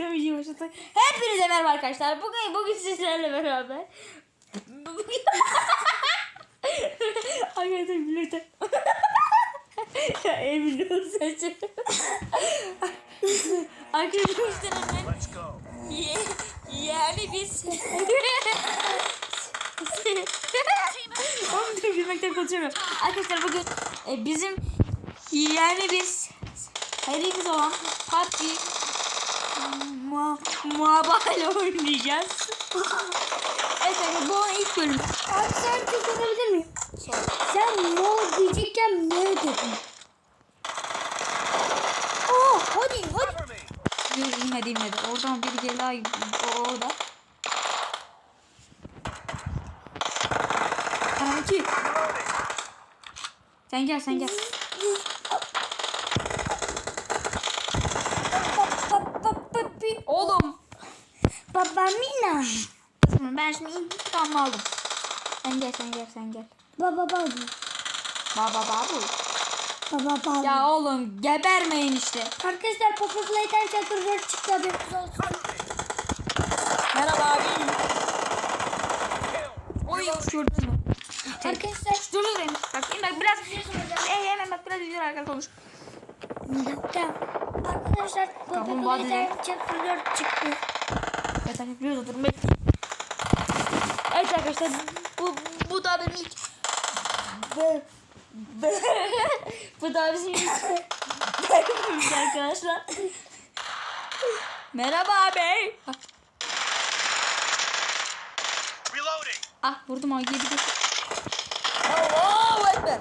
birlikte video başladık. Hepinize merhaba arkadaşlar. Bugün bugün sizlerle beraber. Bugün... arkadaşlar birlikte. ya Emin saçı. arkadaşlar işte hemen. Yani biz... Oğlum dur gülmekten konuşamıyorum. Arkadaşlar bugün e, bizim yani biz serimiz olan PUBG Mu Mobile oynayacağız. evet arkadaşlar bu oyun ilk bölüm. Abi sen bir şey sorabilir miyim? Sen mo diyecekken ne dedin? Aa hadi hadi. Me. Yok inmedi inmedi. Oradan biri geldi. Ay, o- orada. Reloading. Sen gel sen gel. Oğlum. Baba Mina. Kızım ben şimdi intikamımı aldım. Sen gel sen gel sen gel. Baba baba. Baba babu. Baba baba. Ya oğlum gebermeyin işte. Arkadaşlar Papa Play'den Çakır 4 çıktı haberiniz olsun. Merhaba abi. Oy gördünüz mü? Arkadaşlar Dur dur dur. Bak in bak biraz. Ey hemen bak biraz video arkadaşlar konuş. bir dakika. Arkadaşlar Tamam, Papa hadi. Play'den Çakır 4 çıktı. Evet arkadaşlar bekleyin. Evet arkadaşlar bu, bu da benim ilk bu, bu, bu da bizim ilk arkadaşlar. Merhaba abi. Ah, Reloading. ah vurdum abi yedi. Allahu Ekber.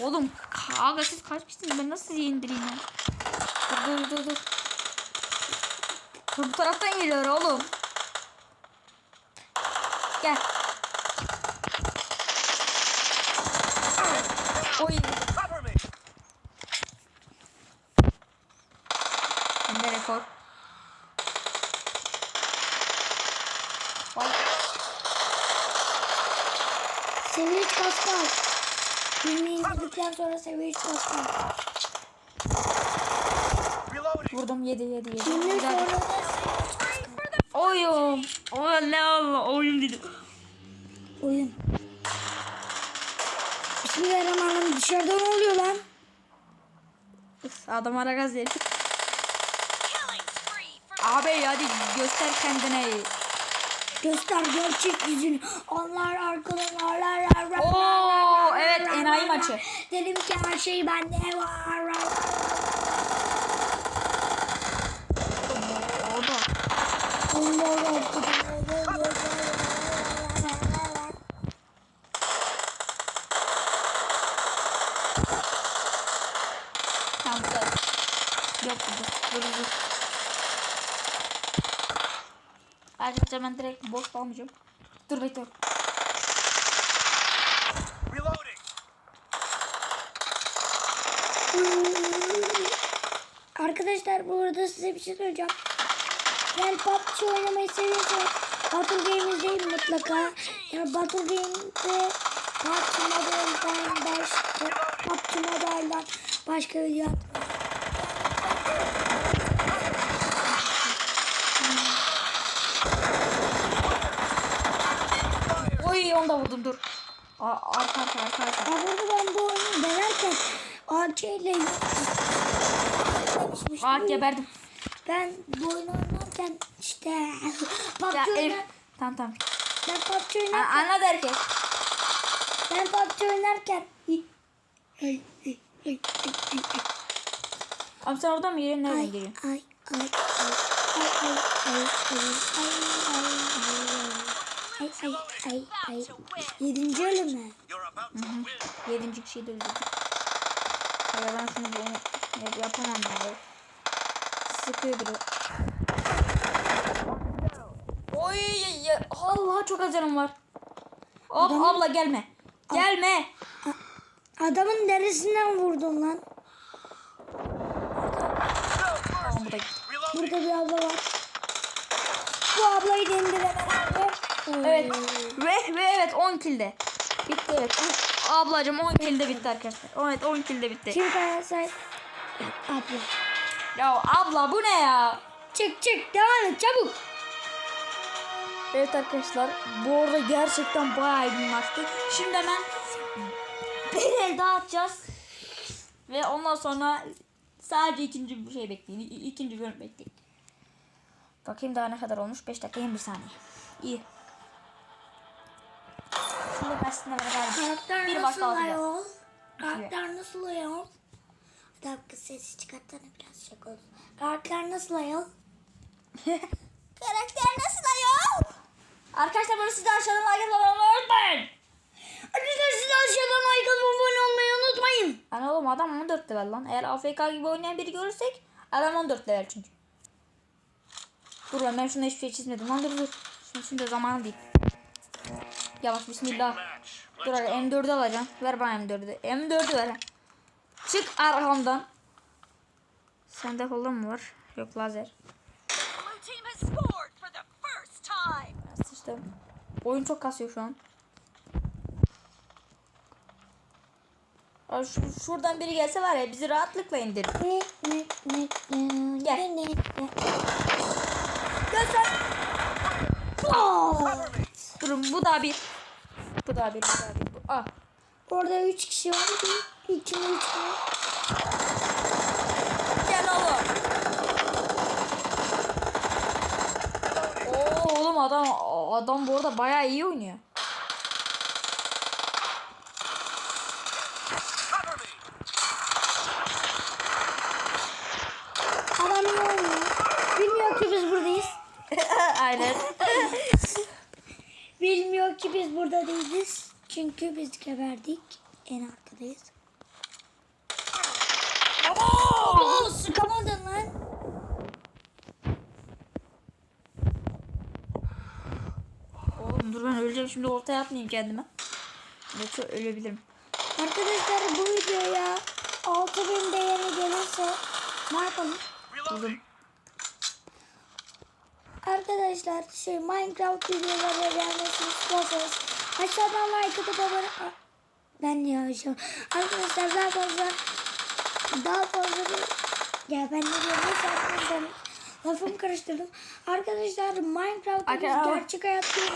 Oğlum aga siz kaçmışsınız ben nasıl sizi indireyim ya? Dur dur dur dur. Bu taraftan geliyor oğlum. Gel. Oy. Bende rekor. Vay. Seviye 3 Pascal. Filmi izledikten sonra seviye 3 Pascal. Yedi yedi yedi. Bir sonra Oyum. O ne Allah oyum dedim. oyun. Bismillahirrahmanirrahim. Dışarıda ne oluyor lan? Üf, Adam ara gaz dedi. Abi hadi göster kendine. Göster gerçek yüzünü. Onlar arkadan ağlar. Oo, evet, enayi maçı. Dedim ki her şey bende var. Orada. Tamam dur. Yok dur dur dur. Arkadaşlar ben direkt boş almayacağım. Dur bekle. Reloading. Arkadaşlar bu arada size bir şey söyleyeceğim. Yani PUBG oynamayı seviyorsanız Battle Game izleyin mutlaka. Yani Battle Game'de PUBG Mobile'den başka PUBG Mobile'dan başka video. Oy onu da vurdum dur. Arka arka arka arka. Ya burada ben bu oyunu denerken AK ile. Aa geberdim. Ben bu oyunu oynarken işte PUBG Ya oynar. Tamam tamam. ben PUBG oynarken anladı herkes. ben PUBG oynarken Ay, ay, ay, ay, ay, ay, Abi sen oradan mı yürüyorsun? Nereden ay, geliyorsun? ay, ay, ay, ay, ay, ay, ay, ay, ay, ay, ay. Yedinci ölüm mü? Yedinci kişiyi de öldürdüm. Ya ben yap- yapamam ya. Sıkıyor biri. Oy ya, Allah çok az canım var. Hop abla gelme. Gelme. Adamın neresinden vurdun lan? Tamam bu da gitti. Reloading. Burada bir abla var. Bu ablayı abi. Evet. Ve, ve evet 10 kilde. Bitti evet. Ablacım 10 kilde bitti arkadaşlar. Evet 10 kilde bitti. Kim kayasay? Abla. Ya abla bu ne ya? Çık çık devam et çabuk. Evet arkadaşlar bu arada gerçekten bayağı iyi bir maçtı. Şimdi hemen bir el daha atacağız. Ve ondan sonra sadece ikinci bir şey bekleyin. İkinci bölüm bekleyin. Bakayım daha ne kadar olmuş. 5 dakika 21 saniye. İyi. Şimdi ben sizinle beraber Karakter bir nasıl başta alacağız. ayol? Karakter nasıl ayol? Bir dakika sesi çıkartsana biraz şaka olsun. Karakter nasıl ayol? Karakter nasıl? Arkadaşlar böyle siz de aşağıdan like atmayı unutmayın. Arkadaşlar siz de aşağıdan like atıp abone olmayı unutmayın. Ana oğlum adam 14 level lan. Eğer AFK gibi oynayan biri görürsek adam 14 level çünkü. Dur lan ben şuna hiçbir şey çizmedim lan dur dur. Şimdi, şimdi zamanı değil. Yavaş bismillah. Dur hadi M4'ü alacağım. Ver bana M4'ü. M4'ü ver. Çık arkamdan. Sende kolda mı var? Yok lazer. Oyun çok kasıyor şu an. Aa, şu- şuradan biri gelse var ya bizi rahatlıkla ne Gel. Gel sen. Durun bu da bir. Bu da bir. Bu da bir. Bu. Ah. Orada üç kişi var. İki mi üç mü? Gel oğlum. Oo oğlum adam adam bu arada bayağı iyi oynuyor. Adam ne oynuyor? Bilmiyor ki biz buradayız. Aynen. Bilmiyor ki biz burada değiliz. Çünkü biz geberdik. En arkadayız. Oo, sıkamadın lan. Oğlum dur ben öleceğim şimdi ortaya atmayayım kendime. Yoksa ölebilirim. Arkadaşlar bu videoya 6000 beğeni gelirse ne yapalım? Reloading. Arkadaşlar şey Minecraft videoları gelmesini istiyorsanız aşağıdan like atıp abone ben niye aşağı arkadaşlar daha fazla daha fazla bir ya ben ne diyorum neyse arkadaşlar lafımı karıştırdım arkadaşlar Minecraft'ta biz Arkadaşlar- gerçek hayat değil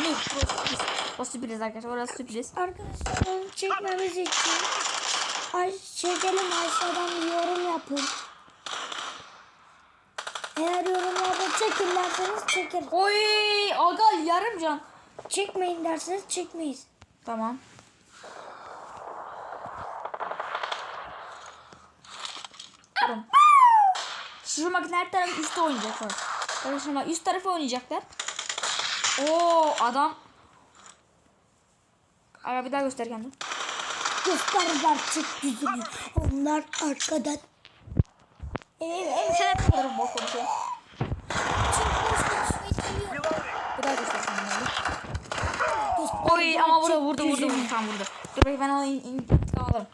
Ne? Sürpriz. O sürpriz arkadaşlar. Orası sürpriz. arkadaşlar onu çekmemiz için ay çekelim aşağıdan yorum yapın eğer yorumlarda çekin derseniz çekeriz Oy aga yarım can. Çekmeyin derseniz çekmeyiz. Tamam. Durun. Şu makine her tarafı üstte oynayacak. bak. Arkadaşlar üst tarafı oynayacaklar. Oo adam. Aga bir daha göster kendini. Göster gerçek yüzünü. Onlar arkadan. Evet, evet sen hep kadar bok konuşuyor. Reloading. Bir daha göster kendini. Göster Oy ama vurdu vurdu yüzünü. vurdu tam vurdu. Dur ben onu in, in, alırım.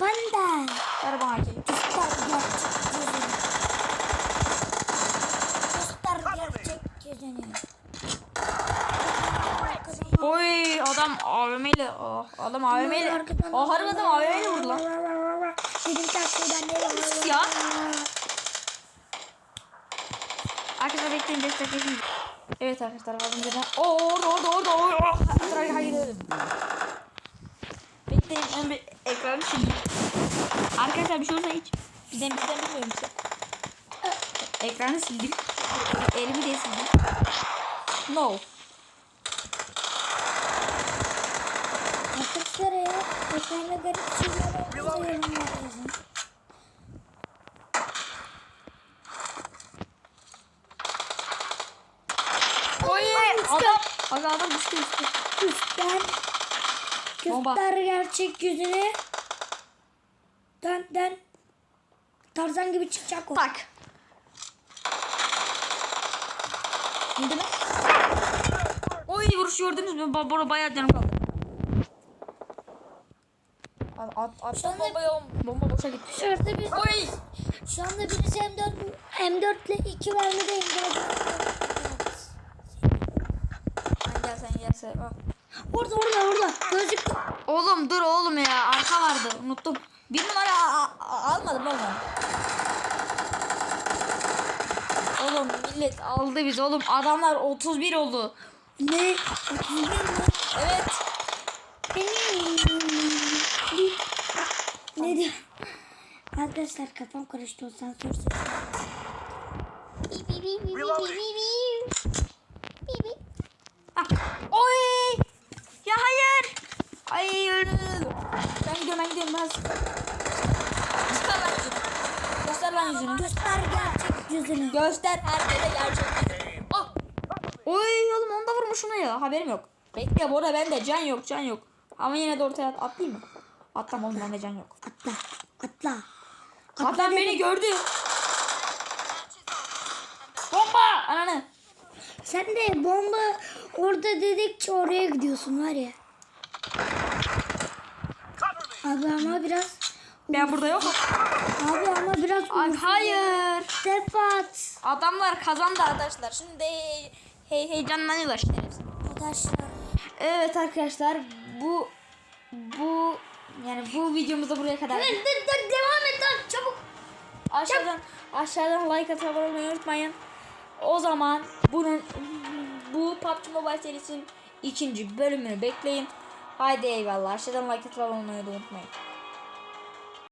Benden. Ver bana hakeyi. Göster gerçek yüzünü. Göster gerçek yüzünü. Oy adam AVM ile oh, adam AVM ile oh, harbi adam AVM ile vurdu lan. Benim takliden ne Sus ya. Arkadaşlar bekleyin 5 dakika şimdi. Evet arkadaşlar az önceden. Oo orada orada orada orada. Hayır hayır hayır. Bekleyin ben bir ekranı sileyim. Arkadaşlar bir şey olursa hiç bizden bizden bilmiyorum size. Ekranı sildim. Elimi de sildim. No. Arkadaşlar ya. Ekranda garip şeyler yorumlar yazın. Adam. Aga adam düştü düştü. Göster. Göster gerçek yüzünü. Dön dön. Tarzan gibi çıkacak o. Tak. İndi mi? Oy vuruş gördünüz mü? Bora bayağı canım kaldı. At, at, at, Şu anda- bomba, bomba boşa gitti. Şurada bir Oy! şu anda birisi M4 M4 ile 2 verme de Sen gel sen gel sen. Al. Orada orada orada. Gözlük. Oğlum dur oğlum ya arka vardı unuttum. Bir numara almadım oğlum. Oğlum millet aldı biz oğlum. Adamlar 31 oldu. Ne? Evet. ne diyor? Arkadaşlar kafam karıştı o sensör sesi. Oy. Ya hayır. Ay öldüm. Ben gidiyorum ben gidiyorum. Ben... Göster lan yüzünü. Göster lan yüzünü. Göster gerçek yüzünü. Göster herkese gerçek yüzünü. Ah. Oy oğlum onu da vurmuş ona ya. Haberim yok. Bekle bu arada bende can yok can yok. Ama yine de ortaya at- atlayayım mı? Atlam oğlum bende can yok. Atla. Atla. Adam beni gördü. Bomba! Ananı. Sen de bomba orada dedikçe oraya gidiyorsun var ya. Abi ama biraz Ben burada yok. abi ama biraz Ay, hayır. Defat. Adamlar kazandı arkadaşlar. Şimdi hey heyecanlanıyorlar şerefsiz. Arkadaşlar. Evet arkadaşlar bu bu yani bu videomuzda buraya kadar. dur dur devam et lan çabuk. Aşağıdan aşağıdan like atıp abone olmayı unutmayın. O zaman bunun bu PUBG Mobile serisinin ikinci bölümünü bekleyin. Haydi eyvallah. Aşağıdan like atıp abone olmayı unutmayın.